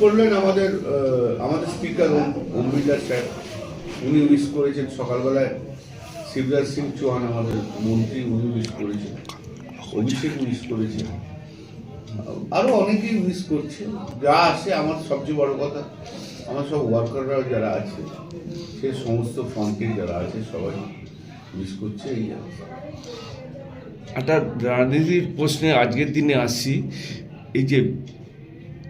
করলেন আমাদের আমাদের স্পিকার বিড়লা স্যার। উনি উইশ করেছেন সকালবেলায়। শিবরাজ সিং চৌহান আমাদের মন্ত্রী, উনি উইশ করেছেন। অভিষেক উইশ করেছেন। আরও অনেকেই উইশ করছে যা আসে আমার সবচেয়ে বড় কথা, আমার সব ওয়ার্কাররা যারা আছে, সে সমস্ত ফ্রন্টের যারা আছে, সবাই উইশ করছে এই একটা রাজনীতির প্রশ্নে আজকের দিনে আসছি এই যে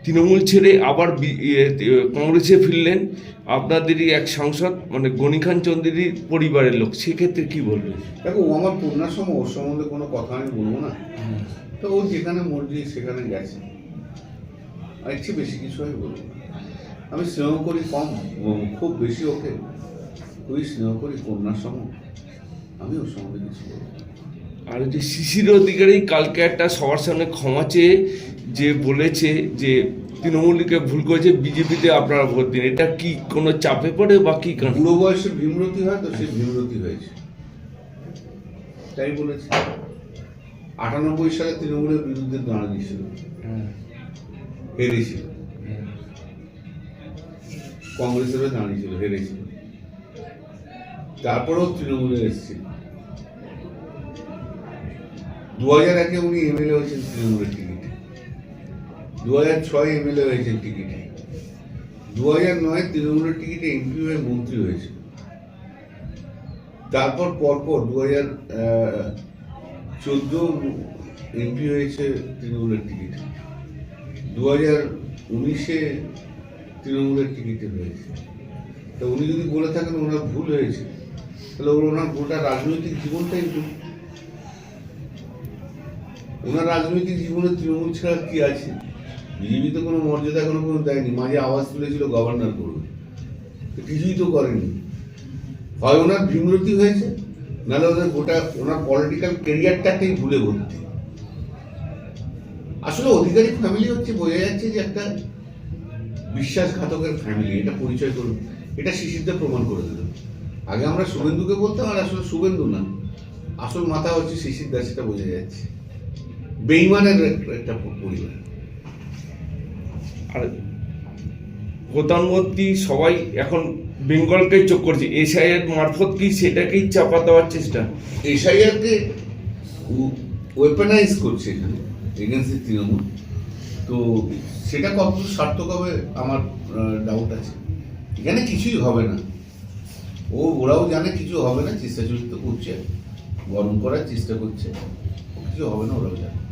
তৃণমূল ছেড়ে আবার বি- ইয়ে, কংগ্রেসে ফিরলেন। আপনাদেরই এক সাংসদ মানে গনি খান চৌধুরীর পরিবারের লোক। সেক্ষেত্রে কি বলবেন? দেখো ও আমার পূর্ণাশ্রম ওর সম্বন্ধে কোনো কথা আমি বলব না। তো ও যেখানে মর্জি সেখানে গেছে। আর ইচ্ছে বেশি কিছু আমি বলব আমি স্নেহ করি কম খুব বেশি ওকে। খুবই স্নেহ করি কন্যার সম। আমি ওর সম্বন্ধে কিছু বলব। আর যে শিশির অধিকারী কালকে একটা সবার সামনে ক্ষমা চেয়ে যে বলেছে যে তৃণমূলকে ভুল করেছে বিজেপিতে আপনারা ভোট দিন। এটা কি কোনো চাপে পড়ে বা কি কারণ? বুড়ো বয়সে ভীমরতি হয় তো সে ভীমরতি হয়েছে। তাই বলেছে। আটানব্বই সালে তৃণমূলের বিরুদ্ধে দাঁড়িয়েছিল হ্যাঁ, হেরেছিল। কংগ্রেসের দাঁড়িয়েছিল হেরেছিল। তারপরেও তৃণমূলে এসেছিল। দু হাজার একে উনি এমএলএ হয়েছেন তৃণমূলের টিকিটে দু হাজার ছয় এমএলএ হয়েছেন টিকিটে দু হাজার নয় তৃণমূলের টিকিটে এমপি হয়ে মন্ত্রী হয়েছে। তারপর পরপর দু হাজার চোদ্দ এমপি হয়েছে তৃণমূলের টিকিটে দু হাজার উনিশে তৃণমূলের টিকিটে হয়েছে। তা উনি যদি বলে থাকেন ওনার ভুল হয়েছে, তাহলে ওনার গোটা রাজনৈতিক জীবনটাই ভুল। ওনার রাজনৈতিক জীবনে তৃণমূল ছাড়া কি আছে? বিজেপি তো কোনো মর্যাদা কোনো কোনো দেয়নি। মাঝে আওয়াজ তুলেছিল গভর্নর করবে। কিছুই তো করেনি। হয় ওনার ভীমরতি হয়েছে, নাহলে ওদের গোটা ওনার পলিটিক্যাল কেরিয়ারটাকেই ভুলে ভর্তি। আসলে অধিকারী ফ্যামিলি হচ্ছে, বোঝা যাচ্ছে যে একটা বিশ্বাসঘাতকের ফ্যামিলি এটা পরিচয় করুন। এটা শিশিরদা প্রমাণ করে দিল। আগে আমরা শুভেন্দুকে বলতাম, আর আসলে শুভেন্দু না। আসল মাথা হচ্ছে শিশির দাস সেটা বোঝা যাচ্ছে। বেইমানের এক- একটা পরিবার। আর প্রধানমন্ত্রী সবাই এখন বেঙ্গলকে চোখ করছে? এসআইয়ের মারফত কি সেটাকেই চাপা দেওয়ার চেষ্টা? এসআইআরকে ওয়েপেনাইজ করছে এখানে এগেন্সি তৃণমূল। তো সেটা কত সার্থক হবে আমার ডাউট আছে। এখানে কিছুই হবে না। ও ওরাও জানে কিছু হবে না চেষ্টা চরিত করছে গরম করার চেষ্টা করছে। কিছু হবে না ওরাও জানে।